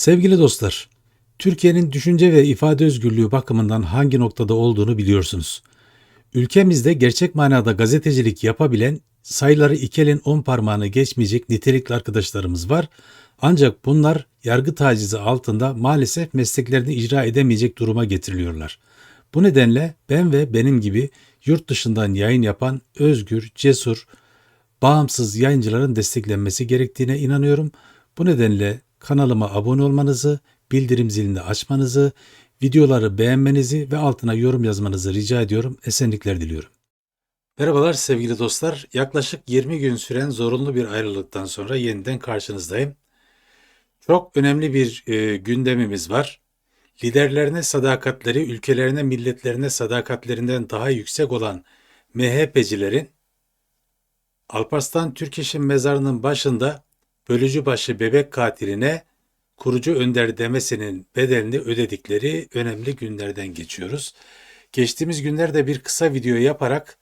Sevgili dostlar, Türkiye'nin düşünce ve ifade özgürlüğü bakımından hangi noktada olduğunu biliyorsunuz. Ülkemizde gerçek manada gazetecilik yapabilen, sayıları iki elin on parmağını geçmeyecek nitelikli arkadaşlarımız var. Ancak bunlar yargı tacizi altında maalesef mesleklerini icra edemeyecek duruma getiriliyorlar. Bu nedenle ben ve benim gibi yurt dışından yayın yapan özgür, cesur, bağımsız yayıncıların desteklenmesi gerektiğine inanıyorum. Bu nedenle kanalıma abone olmanızı, bildirim zilini açmanızı, videoları beğenmenizi ve altına yorum yazmanızı rica ediyorum. Esenlikler diliyorum. Merhabalar sevgili dostlar. Yaklaşık 20 gün süren zorunlu bir ayrılıktan sonra yeniden karşınızdayım. Çok önemli bir e, gündemimiz var. Liderlerine sadakatleri, ülkelerine, milletlerine sadakatlerinden daha yüksek olan MHP'cilerin Alparslan Türkeş'in mezarının başında bölücü başı bebek katiline kurucu önder demesinin bedelini ödedikleri önemli günlerden geçiyoruz. Geçtiğimiz günlerde bir kısa video yaparak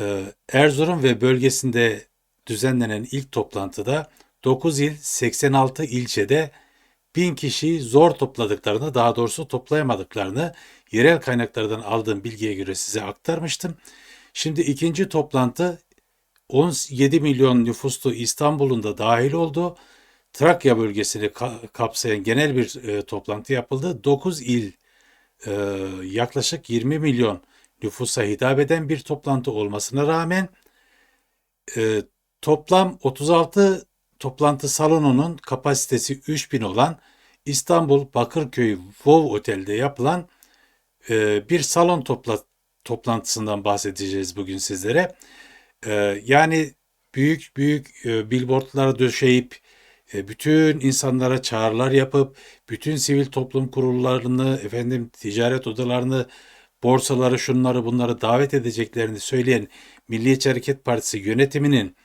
e, Erzurum ve bölgesinde düzenlenen ilk toplantıda 9 il 86 ilçede 1000 kişiyi zor topladıklarını daha doğrusu toplayamadıklarını yerel kaynaklardan aldığım bilgiye göre size aktarmıştım. Şimdi ikinci toplantı 17 milyon nüfuslu İstanbul'un da dahil olduğu Trakya bölgesini ka- kapsayan genel bir e, toplantı yapıldı. 9 il e, yaklaşık 20 milyon nüfusa hitap eden bir toplantı olmasına rağmen e, toplam 36 toplantı salonunun kapasitesi 3000 olan İstanbul Bakırköy Vov Otel'de yapılan e, bir salon topla, toplantısından bahsedeceğiz bugün sizlere. E, yani büyük büyük e, billboardlara döşeyip e, bütün insanlara çağrılar yapıp bütün sivil toplum kurullarını, efendim ticaret odalarını, borsaları, şunları bunları davet edeceklerini söyleyen Milliyetçi Hareket Partisi yönetiminin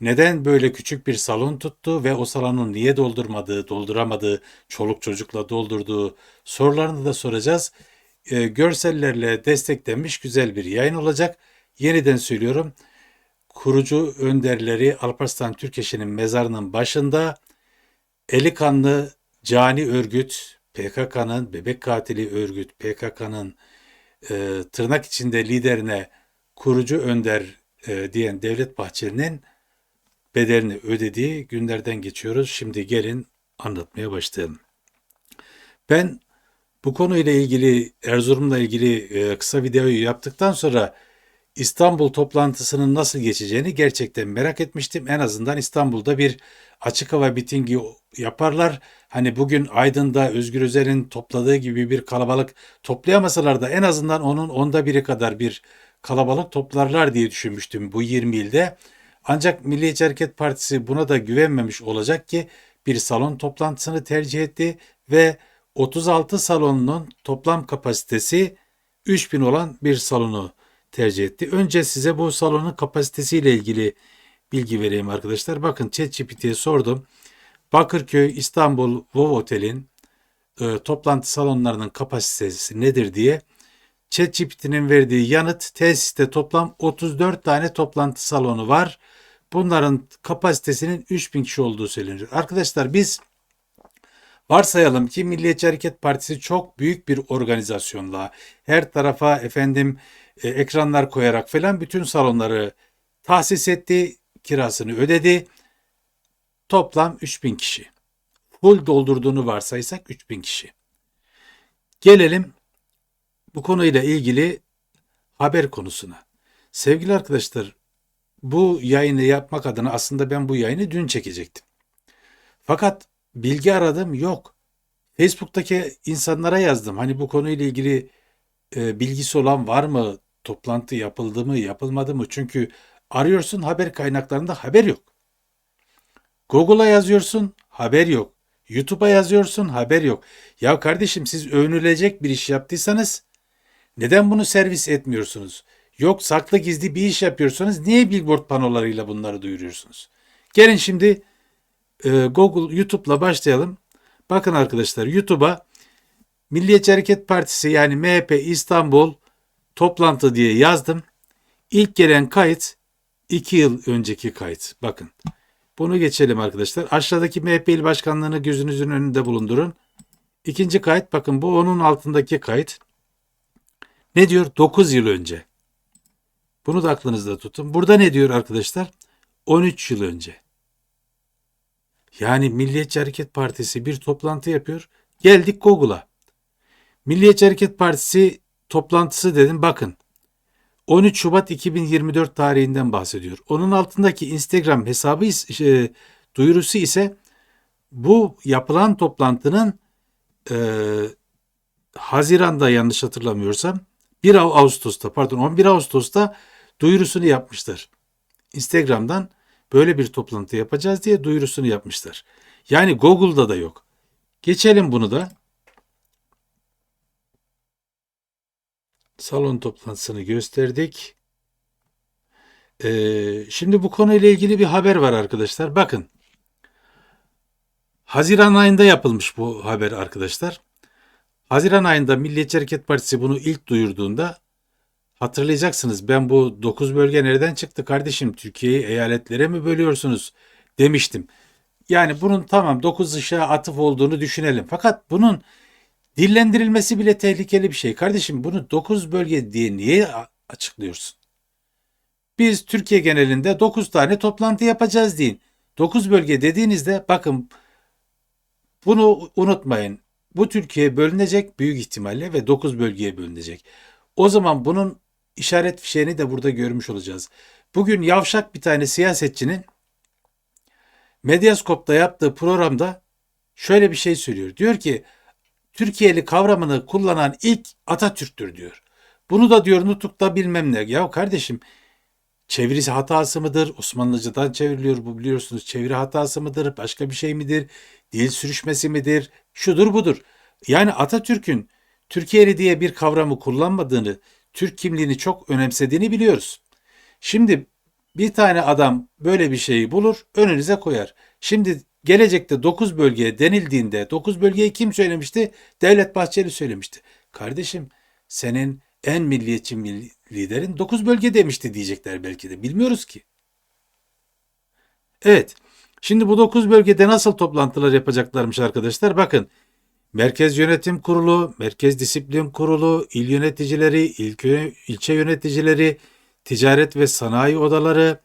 neden böyle küçük bir salon tuttu ve o salonu niye doldurmadığı, dolduramadığı, çoluk çocukla doldurduğu sorularını da soracağız. E, görsellerle desteklenmiş güzel bir yayın olacak. Yeniden söylüyorum kurucu önderleri Alparslan Türkeş'in mezarının başında eli kanlı cani örgüt PKK'nın bebek katili örgüt PKK'nın e, tırnak içinde liderine kurucu önder e, diyen Devlet Bahçeli'nin bedelini ödediği günlerden geçiyoruz. Şimdi gelin anlatmaya başlayalım. Ben bu konuyla ilgili Erzurum'la ilgili e, kısa videoyu yaptıktan sonra İstanbul toplantısının nasıl geçeceğini gerçekten merak etmiştim. En azından İstanbul'da bir açık hava mitingi yaparlar. Hani bugün Aydın'da Özgür Özel'in topladığı gibi bir kalabalık toplayamasalar da en azından onun onda biri kadar bir kalabalık toplarlar diye düşünmüştüm bu 20 ilde. Ancak Milliyetçi Hareket Partisi buna da güvenmemiş olacak ki bir salon toplantısını tercih etti ve 36 salonun toplam kapasitesi 3000 olan bir salonu tercih etti. Önce size bu salonun kapasitesiyle ilgili bilgi vereyim arkadaşlar. Bakın ChatGPT'ye sordum. Bakırköy İstanbul Vov Otel'in e, toplantı salonlarının kapasitesi nedir diye ChatGPT'nin verdiği yanıt tesiste toplam 34 tane toplantı salonu var. Bunların kapasitesinin 3000 kişi olduğu söyleniyor. Arkadaşlar biz varsayalım ki Milliyetçi Hareket Partisi çok büyük bir organizasyonla her tarafa efendim e, ekranlar koyarak falan bütün salonları tahsis etti, kirasını ödedi. Toplam 3000 kişi. Full doldurduğunu varsaysak 3000 kişi. Gelelim bu konuyla ilgili haber konusuna. Sevgili arkadaşlar, bu yayını yapmak adına aslında ben bu yayını dün çekecektim. Fakat bilgi aradım yok. Facebook'taki insanlara yazdım. Hani bu konuyla ilgili e, bilgisi olan var mı? Toplantı yapıldı mı, yapılmadı mı? Çünkü arıyorsun haber kaynaklarında haber yok. Google'a yazıyorsun, haber yok. YouTube'a yazıyorsun, haber yok. Ya kardeşim siz övünülecek bir iş yaptıysanız neden bunu servis etmiyorsunuz? Yok saklı gizli bir iş yapıyorsanız niye billboard panolarıyla bunları duyuruyorsunuz? Gelin şimdi e, Google, YouTube'la başlayalım. Bakın arkadaşlar YouTube'a Milliyetçi Hareket Partisi yani MHP İstanbul toplantı diye yazdım. İlk gelen kayıt 2 yıl önceki kayıt. Bakın Bunu geçelim arkadaşlar. Aşağıdaki MHP il başkanlığını gözünüzün önünde bulundurun. İkinci kayıt bakın bu onun altındaki kayıt. Ne diyor? 9 yıl önce. Bunu da aklınızda tutun. Burada ne diyor arkadaşlar? 13 yıl önce. Yani Milliyetçi Hareket Partisi bir toplantı yapıyor. Geldik Google'a. Milliyetçi Hareket Partisi toplantısı dedim. Bakın 13 Şubat 2024 tarihinden bahsediyor. Onun altındaki Instagram hesabı e, duyurusu ise bu yapılan toplantının e, Haziran'da yanlış hatırlamıyorsam 1 Ağ- Ağustos'ta pardon 11 Ağustos'ta duyurusunu yapmışlar. Instagram'dan böyle bir toplantı yapacağız diye duyurusunu yapmışlar. Yani Google'da da yok. Geçelim bunu da. Salon toplantısını gösterdik. Ee, şimdi bu konuyla ilgili bir haber var arkadaşlar. Bakın. Haziran ayında yapılmış bu haber arkadaşlar. Haziran ayında Milliyetçi Hareket Partisi bunu ilk duyurduğunda hatırlayacaksınız ben bu 9 bölge nereden çıktı kardeşim Türkiye'yi eyaletlere mi bölüyorsunuz demiştim. Yani bunun tamam 9 ışığa atıf olduğunu düşünelim. Fakat bunun dillendirilmesi bile tehlikeli bir şey. Kardeşim bunu 9 bölge diye niye açıklıyorsun? Biz Türkiye genelinde 9 tane toplantı yapacağız deyin. 9 bölge dediğinizde bakın bunu unutmayın. Bu Türkiye bölünecek büyük ihtimalle ve 9 bölgeye bölünecek. O zaman bunun işaret fişeğini de burada görmüş olacağız. Bugün yavşak bir tane siyasetçinin Medyaskop'ta yaptığı programda şöyle bir şey söylüyor. Diyor ki Türkiye'li kavramını kullanan ilk Atatürk'tür diyor. Bunu da diyor nutukta bilmem ne. Ya kardeşim çevirisi hatası mıdır? Osmanlıcadan çevriliyor bu biliyorsunuz. Çeviri hatası mıdır? Başka bir şey midir? Dil sürüşmesi midir? Şudur budur. Yani Atatürk'ün Türkiye'li diye bir kavramı kullanmadığını, Türk kimliğini çok önemsediğini biliyoruz. Şimdi bir tane adam böyle bir şeyi bulur, önünüze koyar. Şimdi gelecekte 9 bölge denildiğinde 9 bölgeyi kim söylemişti? Devlet Bahçeli söylemişti. Kardeşim senin en milliyetçi mil- liderin 9 bölge demişti diyecekler belki de. Bilmiyoruz ki. Evet. Şimdi bu 9 bölgede nasıl toplantılar yapacaklarmış arkadaşlar? Bakın. Merkez Yönetim Kurulu, Merkez Disiplin Kurulu, il yöneticileri, il, ilçe yöneticileri, ticaret ve sanayi odaları,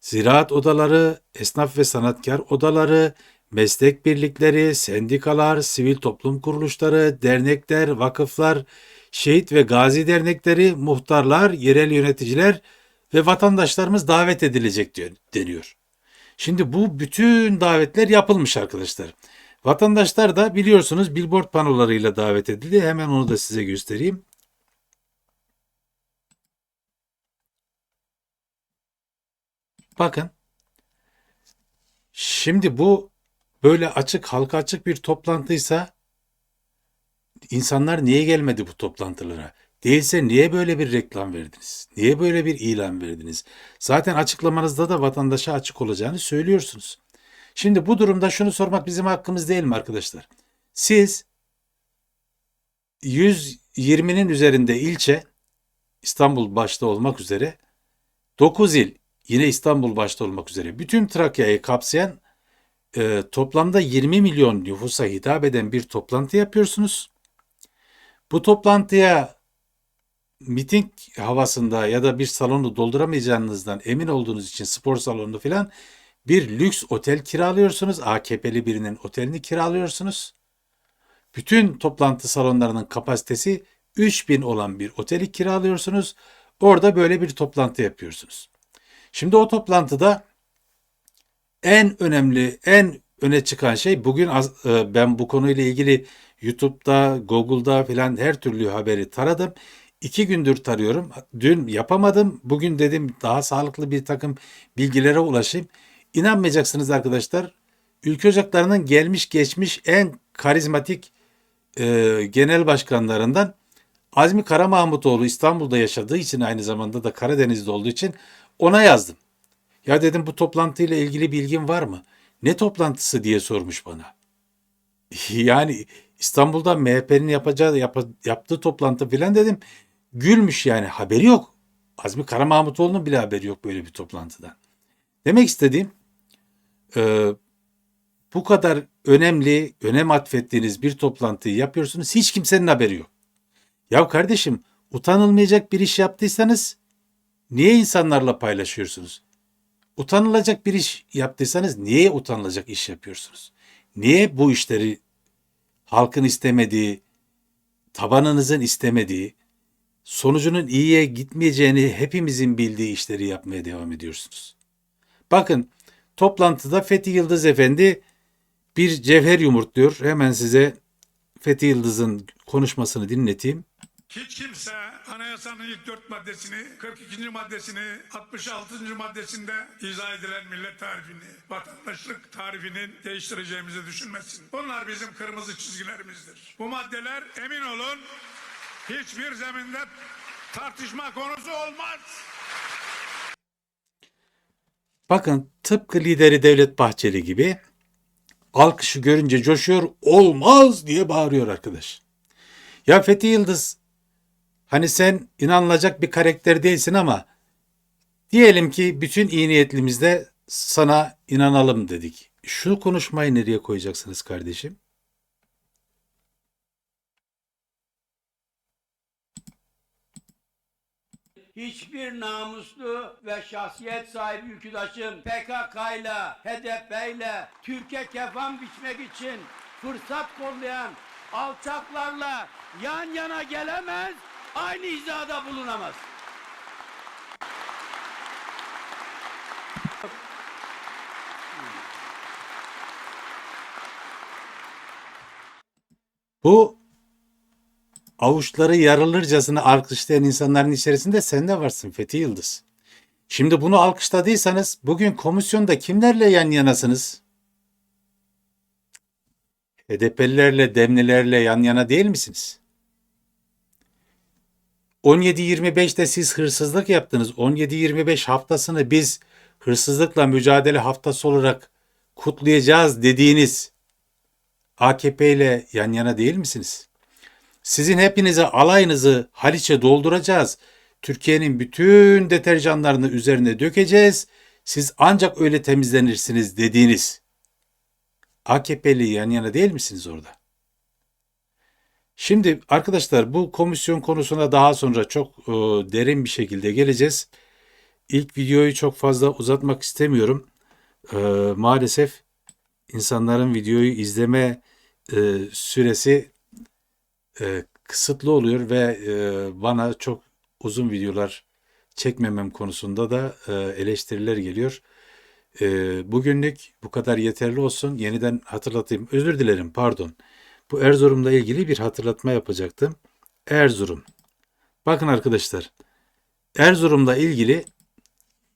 ziraat odaları, esnaf ve sanatkar odaları, meslek birlikleri, sendikalar, sivil toplum kuruluşları, dernekler, vakıflar, şehit ve gazi dernekleri, muhtarlar, yerel yöneticiler ve vatandaşlarımız davet edilecek diyor, deniyor. Şimdi bu bütün davetler yapılmış arkadaşlar. Vatandaşlar da biliyorsunuz billboard panolarıyla davet edildi. Hemen onu da size göstereyim. Bakın. Şimdi bu böyle açık, halka açık bir toplantıysa insanlar niye gelmedi bu toplantılara? Değilse niye böyle bir reklam verdiniz? Niye böyle bir ilan verdiniz? Zaten açıklamanızda da vatandaşa açık olacağını söylüyorsunuz. Şimdi bu durumda şunu sormak bizim hakkımız değil mi arkadaşlar? Siz 120'nin üzerinde ilçe İstanbul başta olmak üzere 9 il yine İstanbul başta olmak üzere bütün Trakya'yı kapsayan e, toplamda 20 milyon nüfusa hitap eden bir toplantı yapıyorsunuz. Bu toplantıya miting havasında ya da bir salonu dolduramayacağınızdan emin olduğunuz için spor salonu falan bir lüks otel kiralıyorsunuz. AKP'li birinin otelini kiralıyorsunuz. Bütün toplantı salonlarının kapasitesi 3000 olan bir oteli kiralıyorsunuz. Orada böyle bir toplantı yapıyorsunuz. Şimdi o toplantıda en önemli, en öne çıkan şey bugün e, ben bu konuyla ilgili YouTube'da, Google'da falan her türlü haberi taradım. İki gündür tarıyorum. Dün yapamadım. Bugün dedim daha sağlıklı bir takım bilgilere ulaşayım. İnanmayacaksınız arkadaşlar. Ülke Ocakları'nın gelmiş geçmiş en karizmatik e, genel başkanlarından Azmi Karamahmutoğlu İstanbul'da yaşadığı için aynı zamanda da Karadeniz'de olduğu için ona yazdım. Ya dedim bu toplantıyla ilgili bilgin var mı? Ne toplantısı diye sormuş bana. Yani İstanbul'da MHP'nin yapacağı yap- yaptığı toplantı filan dedim. Gülmüş yani haberi yok. Azmi Karamahmutoğlu'nun bile haberi yok böyle bir toplantıdan. Demek istediğim e, bu kadar önemli, önem atfettiğiniz bir toplantıyı yapıyorsunuz. Hiç kimsenin haberi yok. Ya kardeşim utanılmayacak bir iş yaptıysanız niye insanlarla paylaşıyorsunuz? Utanılacak bir iş yaptıysanız niye utanılacak iş yapıyorsunuz? Niye bu işleri halkın istemediği, tabanınızın istemediği, sonucunun iyiye gitmeyeceğini hepimizin bildiği işleri yapmaya devam ediyorsunuz? Bakın toplantıda Fethi Yıldız Efendi bir cevher yumurtluyor. Hemen size Fethi Yıldız'ın konuşmasını dinleteyim. Hiç kimse anayasanın ilk dört maddesini, 42. maddesini, 66. maddesinde izah edilen millet tarifini, vatandaşlık tarifinin değiştireceğimizi düşünmesin. Bunlar bizim kırmızı çizgilerimizdir. Bu maddeler emin olun hiçbir zeminde tartışma konusu olmaz. Bakın tıpkı lideri Devlet Bahçeli gibi alkışı görünce coşuyor olmaz diye bağırıyor arkadaş. Ya Fethi Yıldız hani sen inanılacak bir karakter değilsin ama diyelim ki bütün iyi niyetlimizde sana inanalım dedik. Şu konuşmayı nereye koyacaksınız kardeşim? Hiçbir namuslu ve şahsiyet sahibi ülküdaşım PKK ile, HDP ile Türkiye kefan biçmek için fırsat kollayan alçaklarla yan yana gelemez, aynı hizada bulunamaz. Bu avuçları yarılırcasına alkışlayan insanların içerisinde sen de varsın Fethi Yıldız. Şimdi bunu alkışladıysanız bugün komisyonda kimlerle yan yanasınız? HDP'lilerle, Demlilerle yan yana değil misiniz? 17-25'te siz hırsızlık yaptınız. 17-25 haftasını biz hırsızlıkla mücadele haftası olarak kutlayacağız dediğiniz AKP ile yan yana değil misiniz? Sizin hepinize alayınızı Haliç'e dolduracağız. Türkiye'nin bütün deterjanlarını üzerine dökeceğiz. Siz ancak öyle temizlenirsiniz dediğiniz AKP'li yan yana değil misiniz orada? Şimdi arkadaşlar bu komisyon konusuna daha sonra çok e, derin bir şekilde geleceğiz. İlk videoyu çok fazla uzatmak istemiyorum. E, maalesef insanların videoyu izleme e, süresi e, kısıtlı oluyor ve e, bana çok uzun videolar çekmemem konusunda da e, eleştiriler geliyor. E, bugünlük bu kadar yeterli olsun. Yeniden hatırlatayım. Özür dilerim, pardon. Bu Erzurum'la ilgili bir hatırlatma yapacaktım. Erzurum. Bakın arkadaşlar. Erzurum'la ilgili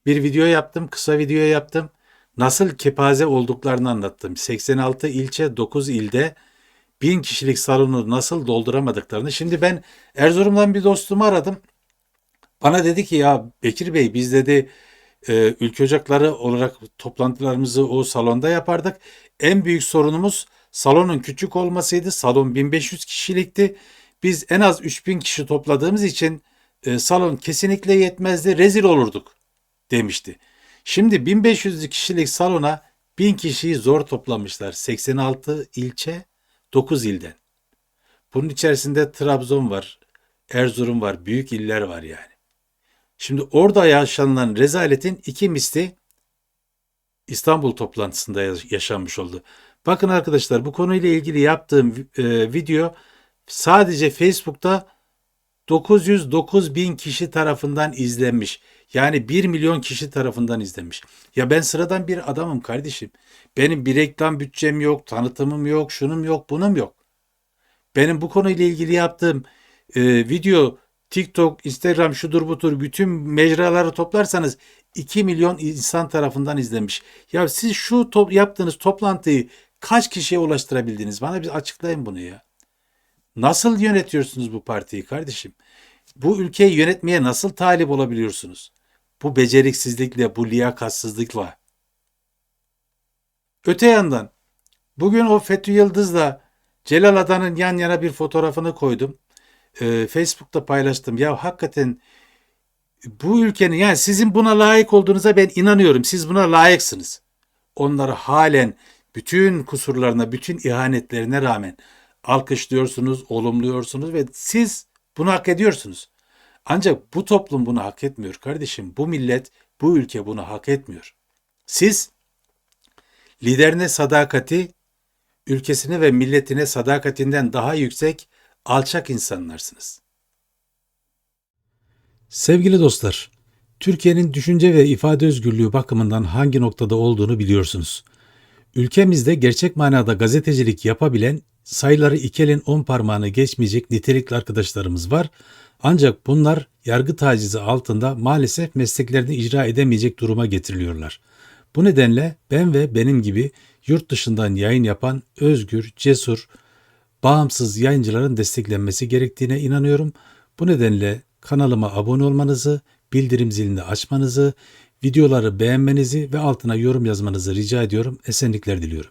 bir video yaptım, kısa video yaptım. Nasıl kepaze olduklarını anlattım. 86 ilçe, 9 ilde bin kişilik salonu nasıl dolduramadıklarını. Şimdi ben Erzurum'dan bir dostumu aradım. Bana dedi ki ya Bekir Bey biz dedi e, ülke ocakları olarak toplantılarımızı o salonda yapardık. En büyük sorunumuz salonun küçük olmasıydı. Salon 1500 kişilikti. Biz en az 3000 kişi topladığımız için e, salon kesinlikle yetmezdi. Rezil olurduk demişti. Şimdi 1500 kişilik salona 1000 kişiyi zor toplamışlar. 86 ilçe 9 ilden. Bunun içerisinde Trabzon var, Erzurum var, büyük iller var yani. Şimdi orada yaşanılan rezaletin iki misli İstanbul toplantısında yaşanmış oldu. Bakın arkadaşlar bu konuyla ilgili yaptığım e, video sadece Facebook'ta 909 bin kişi tarafından izlenmiş. Yani 1 milyon kişi tarafından izlenmiş. Ya ben sıradan bir adamım kardeşim. Benim bir reklam bütçem yok, tanıtımım yok, şunum yok, bunum yok. Benim bu konuyla ilgili yaptığım e, video TikTok, Instagram şudur budur bütün mecraları toplarsanız 2 milyon insan tarafından izlenmiş. Ya siz şu top, yaptığınız toplantıyı kaç kişiye ulaştırabildiniz? Bana bir açıklayın bunu ya. Nasıl yönetiyorsunuz bu partiyi kardeşim? Bu ülkeyi yönetmeye nasıl talip olabiliyorsunuz? Bu beceriksizlikle, bu liyakatsızlıkla. Öte yandan bugün o Fethi Yıldız'la Celal Adan'ın yan yana bir fotoğrafını koydum. Ee, Facebook'ta paylaştım. Ya hakikaten bu ülkenin yani sizin buna layık olduğunuza ben inanıyorum. Siz buna layıksınız. onları halen bütün kusurlarına, bütün ihanetlerine rağmen alkışlıyorsunuz, olumluyorsunuz ve siz bunu hak ediyorsunuz. Ancak bu toplum bunu hak etmiyor kardeşim. Bu millet, bu ülke bunu hak etmiyor. Siz liderine sadakati, ülkesine ve milletine sadakatinden daha yüksek, alçak insanlarsınız. Sevgili dostlar, Türkiye'nin düşünce ve ifade özgürlüğü bakımından hangi noktada olduğunu biliyorsunuz. Ülkemizde gerçek manada gazetecilik yapabilen, sayıları iki elin on parmağını geçmeyecek nitelikli arkadaşlarımız var. Ancak bunlar yargı tacizi altında maalesef mesleklerini icra edemeyecek duruma getiriliyorlar. Bu nedenle ben ve benim gibi yurt dışından yayın yapan özgür, cesur, bağımsız yayıncıların desteklenmesi gerektiğine inanıyorum. Bu nedenle kanalıma abone olmanızı, bildirim zilini açmanızı, videoları beğenmenizi ve altına yorum yazmanızı rica ediyorum. Esenlikler diliyorum.